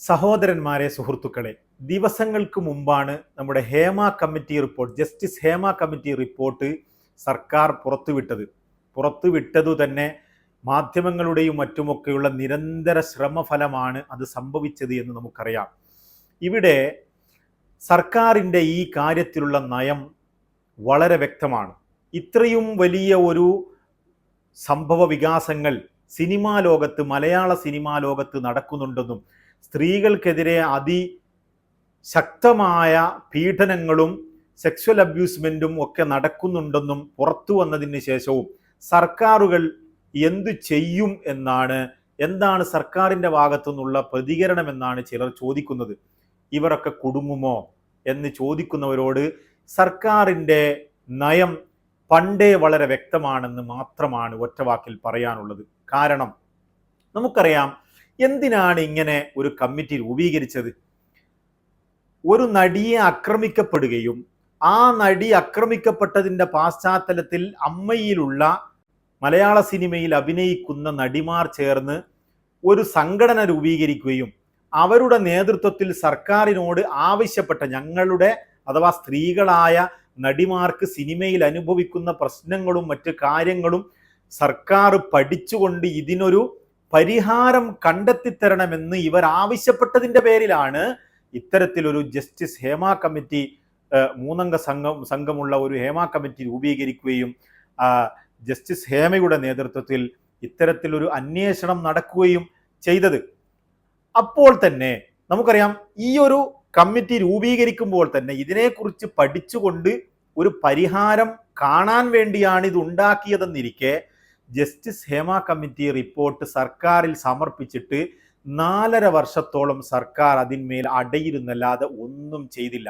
സഹോദരന്മാരെ സുഹൃത്തുക്കളെ ദിവസങ്ങൾക്ക് മുമ്പാണ് നമ്മുടെ Hema committee report justice Hema committee report സർക്കാർ പുറത്തുവിട്ടത്. പുറത്തുവിട്ടതു തന്നെ മാധ്യമങ്ങളുടെയും മറ്റുമൊക്കെയുള്ള നിരന്തര ശ്രമഫലമാണ് അത് സംഭവിച്ചത് എന്ന് നമുക്കറിയാം. ഇവിടെ സർക്കാരിന്റെ ഈ കാര്യത്തിലുള്ള നയം വളരെ വ്യക്തമാണ്. ഇത്രയും വലിയ ഒരു സംഭവ വികാസങ്ങൾ സിനിമാ ലോകത്ത് മലയാള സിനിമാ ലോകത്ത് നടക്കുന്നുണ്ടെന്നും സ്ത്രീകൾക്കെതിരെ അതി ശക്തമായ പീഡനങ്ങളും സെക്സ്വൽ അബ്യൂസ്മെന്റും ഒക്കെ നടക്കുന്നുണ്ടെന്നും പുറത്തു വന്നതിന് ശേഷവും സർക്കാരുകൾ എന്തു ചെയ്യും എന്നാണ് എന്താണ് സർക്കാരിന്റെ ഭാഗത്തു നിന്നുള്ള പ്രതികരണം എന്നാണ് ചിലർ ചോദിക്കുന്നത്. ഇവരൊക്കെ കുടുങ്ങുമോ എന്ന് ചോദിക്കുന്നവരോട് സർക്കാരിന്റെ നയം പണ്ടേ വളരെ വ്യക്തമാണെന്ന് മാത്രമാണ് ഒറ്റവാക്കിൽ പറയാനുള്ളത്. കാരണം നമുക്കറിയാം എന്തിനാണ് ഇങ്ങനെ ഒരു കമ്മിറ്റി രൂപീകരിച്ചത്? ഒരു നടിയെ ആക്രമിക്കപ്പെടുകയും ആ നടി ആക്രമിക്കപ്പെട്ടതിന്റെ പാശ്ചാത്തലത്തിൽ അമ്മയിലുള്ള മലയാള സിനിമയിൽ അഭിനയിക്കുന്ന നടിമാർ ചേർന്ന് ഒരു സംഘടന രൂപീകരിക്കുകയും അവരുടെ നേതൃത്വത്തിൽ സർക്കാരിനോട് ആവശ്യപ്പെട്ട ഞങ്ങളുടെ അഥവാ സ്ത്രീകളായ നടിമാർക്ക് സിനിമയിൽ അനുഭവിക്കുന്ന പ്രശ്നങ്ങളും മറ്റ് കാര്യങ്ങളും സർക്കാർ പഠിച്ചുകൊണ്ട് ഇതിനൊരു പരിഹാരം കണ്ടെത്തിത്തരണമെന്ന് ഇവർ ആവശ്യപ്പെട്ടതിന്റെ പേരിലാണ് ഇത്തരത്തിലൊരു ജസ്റ്റിസ് ഹേമ കമ്മിറ്റി മൂന്നംഗ സംഘം സംഘമുള്ള ഒരു ഹേമ കമ്മിറ്റി രൂപീകരിക്കുകയും ജസ്റ്റിസ് ഹേമയുടെ നേതൃത്വത്തിൽ ഇത്തരത്തിലൊരു അന്വേഷണം നടക്കുകയും ചെയ്തത്. അപ്പോൾ തന്നെ നമുക്കറിയാം ഈ ഒരു കമ്മിറ്റി രൂപീകരിക്കുമ്പോൾ തന്നെ ഇതിനെക്കുറിച്ച് പഠിച്ചുകൊണ്ട് ഒരു പരിഹാരം കാണാൻ വേണ്ടിയാണ് ഇത് ഉണ്ടാക്കിയതെന്നിരിക്കെ ജസ്റ്റിസ് ഹേമ കമ്മിറ്റി റിപ്പോർട്ട് സർക്കാരിൽ സമർപ്പിച്ചിട്ട് നാലര വർഷത്തോളം സർക്കാർ അതിന്മേൽ അടയിരുന്നല്ലാതെ ഒന്നും ചെയ്തില്ല.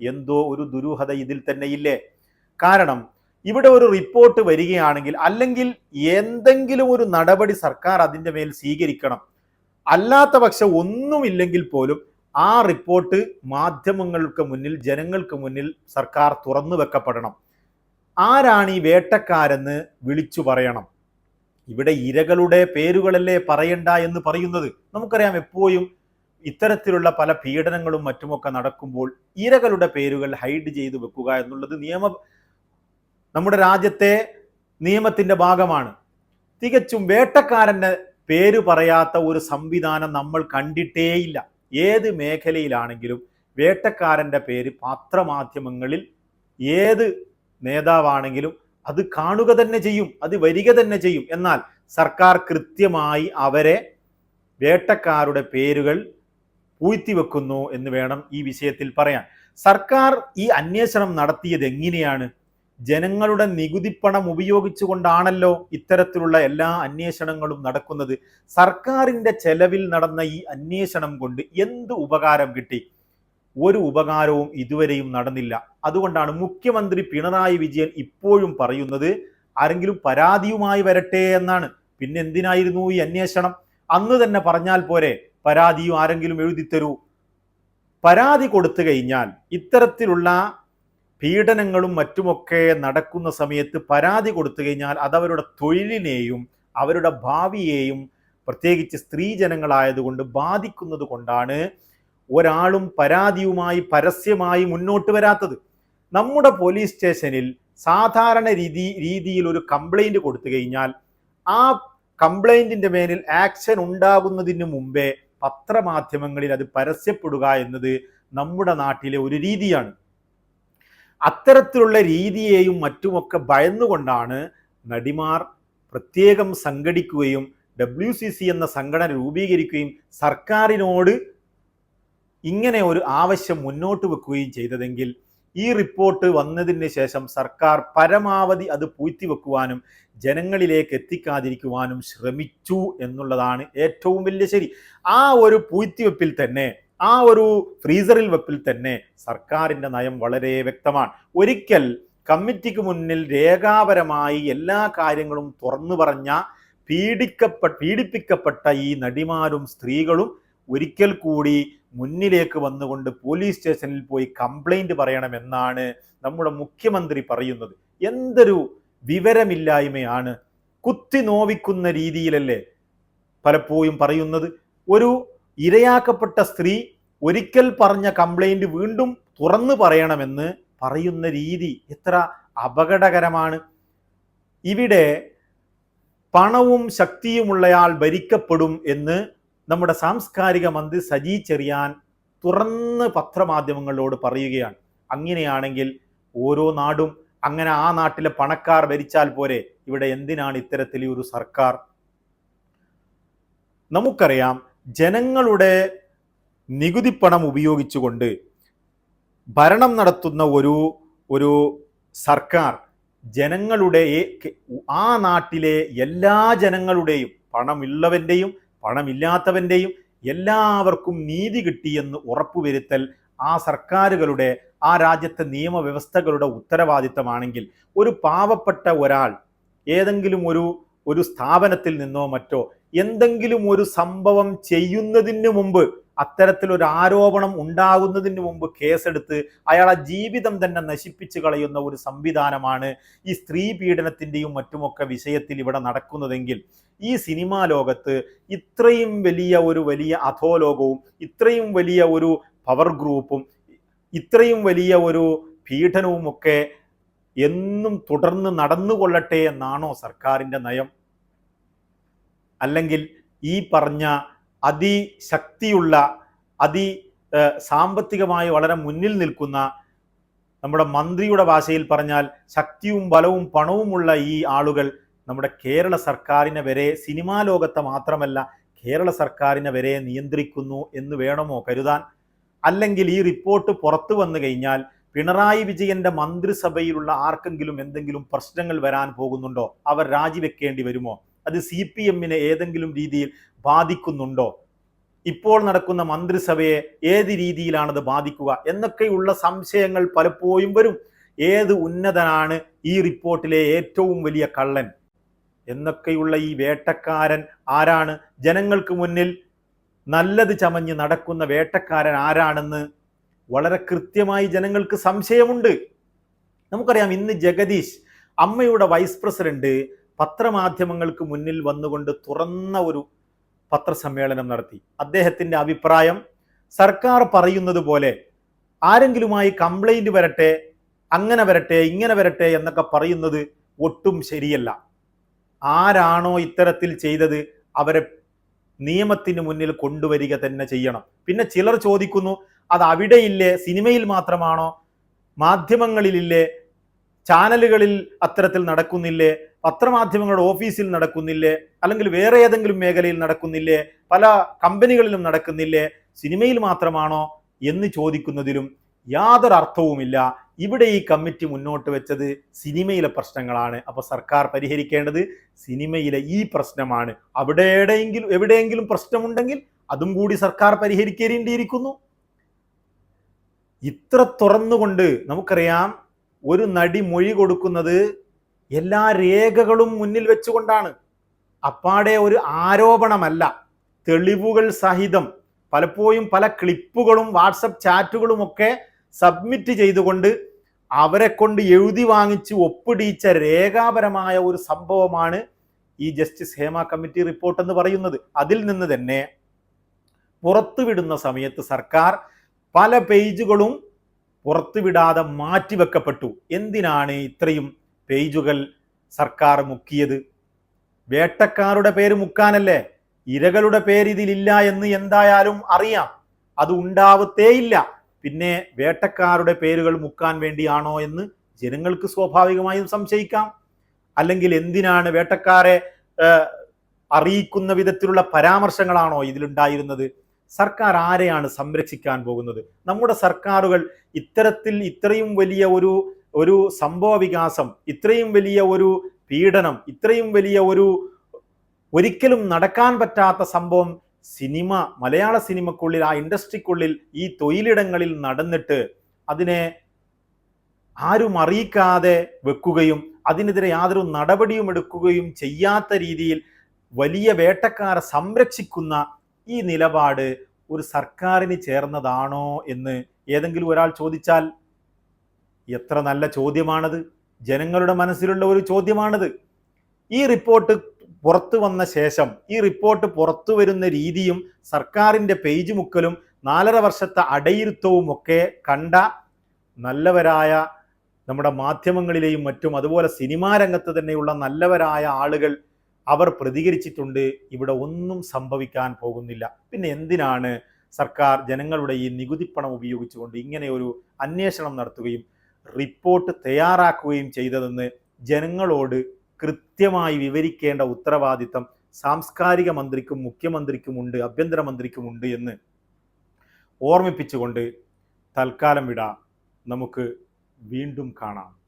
എന്തോ ഒരു ദുരൂഹത ഇതിൽ തന്നെ ഇല്ലേ കാരണം ഇവിടെ ഒരു റിപ്പോർട്ട് വരികയാണെങ്കിൽ അല്ലെങ്കിൽ എന്തെങ്കിലും ഒരു നടപടി സർക്കാർ അതിന്റെ മേൽ സ്വീകരിക്കണം. അല്ലാത്ത പക്ഷെ ഒന്നുമില്ലെങ്കിൽ പോലും ആ റിപ്പോർട്ട് മാധ്യമങ്ങൾക്ക് മുന്നിൽ ജനങ്ങൾക്ക് മുന്നിൽ സർക്കാർ തുറന്നു വെക്കപ്പെടണം. ആരാണ് ഈ വേട്ടക്കാരെന്ന് വിളിച്ചു പറയണം. ഇവിടെ ഇരകളുടെ പേരുകളല്ലേ പറയണ്ട എന്ന് പറയുന്നത്? നമുക്കറിയാം എപ്പോഴും ഇത്തരത്തിലുള്ള പല പീഡനങ്ങളും മറ്റുമൊക്കെ നടക്കുമ്പോൾ ഇരകളുടെ പേരുകൾ ഹൈഡ് ചെയ്തു വെക്കുക എന്നുള്ളത് നിയമ നമ്മുടെ രാജ്യത്തെ നിയമത്തിന്റെ ഭാഗമാണ്. തികച്ചും വേട്ടക്കാരന്റെ പേര് പറയാത്ത ഒരു സംവിധാനം നമ്മൾ കണ്ടിട്ടേയില്ല. ഏത് മേഖലയിലാണെങ്കിലും വേട്ടക്കാരന്റെ പേര് പത്രമാധ്യമങ്ങളിൽ ഏത് നേതാവാണെങ്കിലും അത് കാണുക തന്നെ ചെയ്യും അത് വരിക തന്നെ ചെയ്യും. എന്നാൽ സർക്കാർ കൃത്യമായി അവരെ വേട്ടക്കാരുടെ പേരുകൾ പൂഴ്ത്തിവെക്കുന്നു എന്ന് വേണം ഈ വിഷയത്തിൽ പറയാൻ. സർക്കാർ ഈ അന്വേഷണം നടത്തിയത് എങ്ങനെയാണ്? ജനങ്ങളുടെ നികുതിപ്പണം ഉപയോഗിച്ചുകൊണ്ടാണല്ലോ ഇത്തരത്തിലുള്ള എല്ലാ അന്വേഷണങ്ങളും നടക്കുന്നത്. സർക്കാരിന്റെ ചെലവിൽ നടന്ന ഈ അന്വേഷണം കൊണ്ട് എന്ത് ഉപകാരം കിട്ടി? ഒരു ഉപകാരവും ഇതുവരെയും നടന്നില്ല. അതുകൊണ്ടാണ് മുഖ്യമന്ത്രി പിണറായി വിജയൻ ഇപ്പോഴും പറയുന്നത് ആരെങ്കിലും പരാതിയുമായി വരട്ടെ എന്നാണ്. പിന്നെ എന്തിനായിരുന്നു ഈ അന്വേഷണം? അന്ന് തന്നെ പറഞ്ഞാൽ പോരെ പരാതിയും ആരെങ്കിലും എഴുതിത്തരൂ പരാതി കൊടുത്തു കഴിഞ്ഞാൽ ഇത്തരത്തിലുള്ള പീഡനങ്ങളും മറ്റുമൊക്കെ നടക്കുന്ന സമയത്ത് പരാതി കൊടുത്തു കഴിഞ്ഞാൽ അതവരുടെ തൊഴിലിനെയും അവരുടെ ഭാവിയെയും പ്രത്യേകിച്ച് സ്ത്രീജനങ്ങളായതുകൊണ്ട് ബാധിക്കുന്നത് കൊണ്ടാണ് ഒരാളും പരാതിയുമായി പരസ്യമായി മുന്നോട്ട് വരാത്തത്. നമ്മുടെ പോലീസ് സ്റ്റേഷനിൽ സാധാരണ രീതി രീതിയിൽ ഒരു കംപ്ലൈന്റ് കൊടുത്തു കഴിഞ്ഞാൽ ആ കംപ്ലൈന്റിന്റെ മേലിൽ ആക്ഷൻ ഉണ്ടാകുന്നതിന് മുമ്പേ പത്രമാധ്യമങ്ങളിൽ അത് പരസ്യപ്പെടുക എന്നത് നമ്മുടെ നാട്ടിലെ ഒരു രീതിയാണ്. അത്തരത്തിലുള്ള രീതിയെയും മറ്റുമൊക്കെ ഭയന്നുകൊണ്ടാണ് നടിമാർ പ്രത്യേകം സംഘടിക്കുകയും ഡബ്ല്യു സി സി എന്ന സംഘടന രൂപീകരിക്കുകയും സർക്കാരിനോട് ഇങ്ങനെ ഒരു ആവശ്യം മുന്നോട്ട് വെക്കുകയും ചെയ്തതെങ്കിൽ ഈ റിപ്പോർട്ട് വന്നതിന് ശേഷം സർക്കാർ പരമാവധി അത് പൂഴ്ത്തിവെക്കുവാനും ജനങ്ങളിലേക്ക് എത്തിക്കാതിരിക്കുവാനും ശ്രമിച്ചു എന്നുള്ളതാണ് ഏറ്റവും വലിയ ശരി. ആ ഒരു പൂഴ്ത്തിവെപ്പിൽ തന്നെ ആ ഒരു ഫ്രീസറിൽ വെപ്പിൽ തന്നെ സർക്കാരിന്റെ നയം വളരെ വ്യക്തമാണ്. ഒരിക്കൽ കമ്മിറ്റിക്ക് മുന്നിൽ രേഖാപരമായി എല്ലാ കാര്യങ്ങളും തുറന്നു പറഞ്ഞ പീഡിക്കപ്പെട്ട പീഡിപ്പിക്കപ്പെട്ട ഈ നടിമാരും സ്ത്രീകളും ഒരിക്കൽ കൂടി മുന്നിലേക്ക് വന്നുകൊണ്ട് പോലീസ് സ്റ്റേഷനിൽ പോയി കംപ്ലൈന്റ് പറയണമെന്നാണ് നമ്മുടെ മുഖ്യമന്ത്രി പറയുന്നത്. എന്തൊരു വിവരമില്ലായ്മയാണ് കുത്തി നോവിക്കുന്ന രീതിയിലല്ലേ പലപ്പോഴും പറയുന്നത്. ഒരു ഇരയാക്കപ്പെട്ട സ്ത്രീ ഒരിക്കൽ പറഞ്ഞ കംപ്ലൈന്റ് വീണ്ടും തുറന്നു പറയണമെന്ന് പറയുന്ന രീതി എത്ര അപകടകരമാണ്. ഇവിടെ പണവും ശക്തിയുമുള്ളയാൾ ഭരിക്കപ്പെടും എന്ന് നമ്മുടെ സാംസ്കാരിക മന്ത്രി സജി ചെറിയാൻ തുറന്ന് പത്രമാധ്യമങ്ങളോട് പറയുകയാണ്. അങ്ങനെയാണെങ്കിൽ ഓരോ നാടും അങ്ങനെ ആ നാട്ടിലെ പണക്കാർ ഭരിച്ചാൽ പോരെ. ഇവിടെ എന്തിനാണ് ഇത്തരത്തിൽ ഒരു സർക്കാർ? നമുക്കറിയാം ജനങ്ങളുടെ നികുതിപ്പണം ഉപയോഗിച്ചുകൊണ്ട് ഭരണം നടത്തുന്ന ഒരു ഒരു സർക്കാർ ജനങ്ങളുടെ ആ നാട്ടിലെ എല്ലാ ജനങ്ങളുടെയും പണമുള്ളവന്റെയും പണമില്ലാത്തവന്റെയും എല്ലാവർക്കും നീതി കിട്ടിയെന്ന് ഉറപ്പുവരുത്തൽ ആ സർക്കാരുകളുടെ ആ രാജ്യത്തെ നിയമവ്യവസ്ഥകളുടെ ഉത്തരവാദിത്തമാണെങ്കിൽ ഒരു പാവപ്പെട്ട ഒരാൾ ഏതെങ്കിലും ഒരു ഒരു സ്ഥാപനത്തിൽ നിന്നോ മറ്റോ എന്തെങ്കിലും ഒരു സംഭവം ചെയ്യുന്നതിന് മുമ്പ് അത്തരത്തിലൊരു ആരോപണം ഉണ്ടാകുന്നതിന് മുമ്പ് കേസെടുത്ത് അയാളെ ജീവിതം തന്നെ നശിപ്പിച്ചു കളയുന്ന ഒരു സംവിധാനമാണ് ഈ സ്ത്രീ പീഡനത്തിന്റെയും മറ്റുമൊക്കെ വിഷയത്തിൽ ഇവിടെ നടക്കുന്നതെങ്കിൽ ഈ സിനിമാ ലോകത്ത് ഇത്രയും വലിയ ഒരു വലിയ അധോലോകവും ഇത്രയും വലിയ ഒരു പവർ ഗ്രൂപ്പും ഇത്രയും വലിയ ഒരു പീഡനവും ഒക്കെ എന്നും തുടർന്ന് നടന്നുകൊള്ളട്ടെ എന്നാണോ സർക്കാരിന്റെ നയം? അല്ലെങ്കിൽ ഈ പറഞ്ഞ അതിശക്തിയുള്ള അതി സാമ്പത്തികമായി വളരെ മുന്നിൽ നിൽക്കുന്ന നമ്മുടെ മന്ത്രിയുടെ ഭാഷയിൽ പറഞ്ഞാൽ ശക്തിയും ബലവും പണവുമുള്ള ഈ ആളുകൾ നമ്മുടെ കേരള സർക്കാരിനെ വരെ സിനിമാ ലോകത്തെ മാത്രമല്ല കേരള സർക്കാരിനെ വരെ നിയന്ത്രിക്കുന്നു എന്ന് വേണമോ കരുതാൻ? അല്ലെങ്കിൽ ഈ റിപ്പോർട്ട് പുറത്തു വന്നു കഴിഞ്ഞാൽ പിണറായി വിജയന്റെ മന്ത്രിസഭയിലുള്ള ആർക്കെങ്കിലും എന്തെങ്കിലും പ്രശ്നങ്ങൾ വരാൻ പോകുന്നുണ്ടോ? അവർ രാജിവെക്കേണ്ടി വരുമോ? അത് സി പി എമ്മിനെ ഏതെങ്കിലും രീതിയിൽ ബാധിക്കുന്നുണ്ടോ? ഇപ്പോൾ നടക്കുന്ന മന്ത്രിസഭയെ ഏത് രീതിയിലാണത് ബാധിക്കുക എന്നൊക്കെയുള്ള സംശയങ്ങൾ പലപ്പോഴും വരും. ഏത് ഉന്നതനാണ് ഈ റിപ്പോർട്ടിലെ ഏറ്റവും വലിയ കള്ളൻ? എന്നൊക്കെയുള്ള ഈ വേട്ടക്കാരൻ ആരാണ്? ജനങ്ങൾക്ക് മുന്നിൽ നല്ലത് ചമഞ്ഞ് നടക്കുന്ന വേട്ടക്കാരൻ ആരാണെന്ന് വളരെ കൃത്യമായി ജനങ്ങൾക്ക് സംശയമുണ്ട്. നമുക്കറിയാം ഇന്ന് ജഗദീഷ് അമ്മയുടെ വൈസ് പ്രസിഡന്റ് പത്രമാധ്യമങ്ങൾക്ക് മുന്നിൽ വന്നുകൊണ്ട് തുറന്ന ഒരു പത്രസമ്മേളനം നടത്തി. അദ്ദേഹത്തിന്റെ അഭിപ്രായം സർക്കാർ പറയുന്നത് പോലെ ആരെങ്കിലുമായി കംപ്ലൈന്റ് വരട്ടെ അങ്ങനെ വരട്ടെ ഇങ്ങനെ വരട്ടെ എന്നൊക്കെ പറയുന്നത് ഒട്ടും ശരിയല്ല. ആരാണോ ഇത്തരത്തിൽ ചെയ്തത് അവരെ നിയമത്തിന് മുന്നിൽ കൊണ്ടുവരിക തന്നെ ചെയ്യണം. പിന്നെ ചിലർ ചോദിക്കുന്നു അത് അവിടെയില്ലേ? സിനിമയിൽ മാത്രമാണോ? മാധ്യമങ്ങളിലില്ലേ? ചാനലുകളിൽ അത്തരത്തിൽ നടക്കുന്നില്ലേ? പത്രമാധ്യമങ്ങളുടെ ഓഫീസിൽ നടക്കുന്നില്ലേ? അല്ലെങ്കിൽ വേറെ ഏതെങ്കിലും മേഖലയിൽ നടക്കുന്നില്ലേ? പല കമ്പനികളിലും നടക്കുന്നില്ലേ? സിനിമയിൽ മാത്രമാണോ? എന്ന് ചോദിക്കുന്നതിലും യാതൊരു അർത്ഥവുമില്ല ഇവിടെ ഈ കമ്മിറ്റി മുന്നോട്ട് വെച്ചത് സിനിമയിലെ പ്രശ്നങ്ങളാണ്. അപ്പൊ സർക്കാർ പരിഹരിക്കേണ്ടത് സിനിമയിലെ ഈ പ്രശ്നമാണ്. അവിടെ എവിടെയെങ്കിലും എവിടെയെങ്കിലും പ്രശ്നമുണ്ടെങ്കിൽ അതും കൂടി സർക്കാർ പരിഹരിക്കേണ്ടിയിരിക്കുന്നു. ഇത്ര തുറന്നുകൊണ്ട് നമുക്കറിയാം ഒരു നടി മൊഴി കൊടുക്കുന്നത് എല്ലാ രേഖകളും മുന്നിൽ വെച്ചുകൊണ്ടാണ്. അപ്പാടെ ഒരു ആരോപണമല്ല. തെളിവുകൾ സഹിതം പലപ്പോഴും പല ക്ലിപ്പുകളും വാട്സപ്പ് ചാറ്റുകളും ഒക്കെ സബ്മിറ്റ് ചെയ്തുകൊണ്ട് അവരെ കൊണ്ട് എഴുതി വാങ്ങിച്ച് ഒപ്പിടിയിച്ച രേഖാപരമായ ഒരു സംഭവമാണ് ഈ ജസ്റ്റിസ് ഹേമ കമ്മിറ്റി റിപ്പോർട്ട് എന്ന് പറയുന്നത്. അതിൽ നിന്ന് തന്നെ പുറത്തുവിടുന്ന സമയത്ത് സർക്കാർ പല പേജുകളും പുറത്തുവിടാതെ മാറ്റിവെക്കപ്പെട്ടു. എന്തിനാണ് ഇത്രയും പേജുകൾ സർക്കാർ മുക്കിയത്? വേട്ടക്കാരുടെ പേര് മുക്കാനല്ലേ? ഇരകളുടെ പേര് ഇതിലില്ല എന്ന് എന്തായാലും അറിയാം. അത് ഉണ്ടാവത്തേയില്ല. പിന്നെ വേട്ടക്കാരുടെ പേരുകൾ മുക്കാൻ വേണ്ടിയാണോ എന്ന് ജനങ്ങൾക്ക് സ്വാഭാവികമായും സംശയിക്കാം. അല്ലെങ്കിൽ എന്തിനാണ് വേട്ടക്കാരെ അറിയിക്കുന്ന വിധത്തിലുള്ള പരാമർശങ്ങളാണോ ഇതിലുണ്ടായിരുന്നത്? സർക്കാർ ആരെയാണ് സംരക്ഷിക്കാൻ പോകുന്നത്? നമ്മുടെ സർക്കാരുകൾ ഇത്തരത്തിൽ ഇത്രയും വലിയ ഒരു ഒരു സംഭവ വികാസം ഇത്രയും വലിയ ഒരു പീഡനം ഇത്രയും വലിയ ഒരു ഒരിക്കലും നടക്കാൻ പറ്റാത്ത സംഭവം സിനിമ മലയാള സിനിമക്കുള്ളിൽ ആ ഇൻഡസ്ട്രിക്കുള്ളിൽ ഈ തൊഴിലിടങ്ങളിൽ നടന്നിട്ട് അതിനെ ആരും അറിയിക്കാതെ വെക്കുകയും അതിനെതിരെ യാതൊരു നടപടിയും എടുക്കുകയും ചെയ്യാത്ത രീതിയിൽ വലിയ വേട്ടക്കാരെ സംരക്ഷിക്കുന്ന ഈ നിലപാട് ഒരു സർക്കാരിന് ചേർന്നതാണോ എന്ന് ഏതെങ്കിലും ഒരാൾ ചോദിച്ചാൽ എത്ര നല്ല ചോദ്യമാണത്? ജനങ്ങളുടെ മനസ്സിലുള്ള ഒരു ചോദ്യമാണത്. ഈ റിപ്പോർട്ട് പുറത്തു വന്ന ശേഷം ഈ റിപ്പോർട്ട് പുറത്തു വരുന്ന രീതിയും സർക്കാരിന്റെ പേജ് മുക്കലും നാലര വർഷത്തെ അടയിരുത്തവും ഒക്കെ കണ്ട നല്ലവരായ നമ്മുടെ മാധ്യമങ്ങളിലെയും മറ്റും അതുപോലെ സിനിമാ രംഗത്ത് തന്നെയുള്ള നല്ലവരായ ആളുകൾ അവർ പ്രതികരിച്ചിട്ടുണ്ട്. ഇവിടെ ഒന്നും സംഭവിക്കാൻ പോകുന്നില്ല. പിന്നെ എന്തിനാണ് സർക്കാർ ജനങ്ങളുടെ ഈ നികുതിപ്പണം ഉപയോഗിച്ചുകൊണ്ട് ഇങ്ങനെ ഒരു അന്വേഷണം നടത്തുകയും റിപ്പോർട്ട് തയ്യാറാക്കുകയും ചെയ്തതെന്ന് ജനങ്ങളോട് കൃത്യമായി വിവരിക്കേണ്ട ഉത്തരവാദിത്തം സാംസ്കാരിക മന്ത്രിക്കും മുഖ്യമന്ത്രിക്കും മുഖ്യമന്ത്രിക്കുമുണ്ട് ആഭ്യന്തര മന്ത്രിക്കുമുണ്ട് എന്ന് ഓർമ്മിപ്പിച്ചുകൊണ്ട് തൽക്കാലം വിടാം. നമുക്ക് വീണ്ടും കാണാം.